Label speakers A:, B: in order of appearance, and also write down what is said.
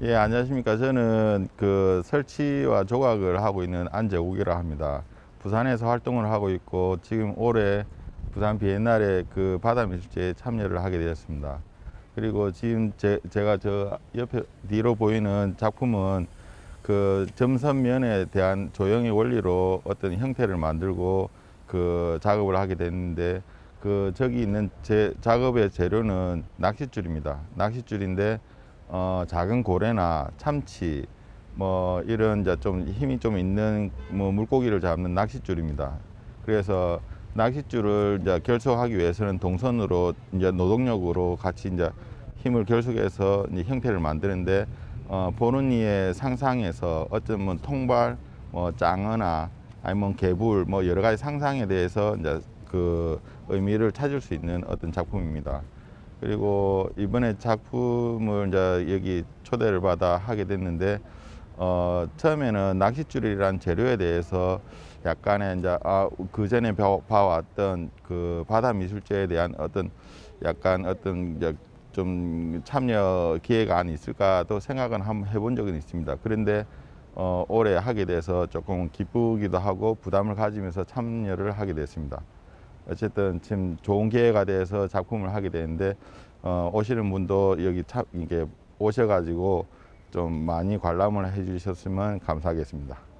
A: 예, 안녕하십니까. 저는 그 설치와 조각을 하고 있는 안재욱이라 합니다. 부산에서 활동을 하고 있고 지금 올해 부산 비엔날에 그 바다 미술제에 참여를 하게 되었습니다. 그리고 지금 제, 제가 저 옆에 뒤로 보이는 작품은 그 점선면에 대한 조형의 원리로 어떤 형태를 만들고 그 작업을 하게 됐는데 그 저기 있는 제 작업의 재료는 낚싯줄입니다. 낚싯줄인데 어, 작은 고래나 참치 뭐 이런 이제 좀 힘이 좀 있는 뭐 물고기를 잡는 낚싯줄입니다. 그래서 낚싯줄을 이제 결속하기 위해서는 동선으로 이제 노동력으로 같이 이제 힘을 결속해서 이제 형태를 만드는데 어, 보는 이의 상상에서 어쩌면 통발, 뭐 짱어나 아니면 개불 뭐 여러 가지 상상에 대해서 이제 그 의미를 찾을 수 있는 어떤 작품입니다. 그리고 이번에 작품을 이제 여기 초대를 받아 하게 됐는데 어 처음에는 낚싯줄이란 재료에 대해서 약간의 이제 아 그 전에 봐왔던 그 바다 미술제에 대한 어떤 약간 어떤 이제 좀 참여 기회가 안 있을까도 생각은 한번 해본 적은 있습니다. 그런데 어 올해 하게 돼서 조금 기쁘기도 하고 부담을 가지면서 참여를 하게 됐습니다. 어쨌든 지금 좋은 기회가 돼서 작품을 하게 되는데 어, 오시는 분도 여기 참 이게 오셔가지고 좀 많이 관람을 해주셨으면 감사하겠습니다.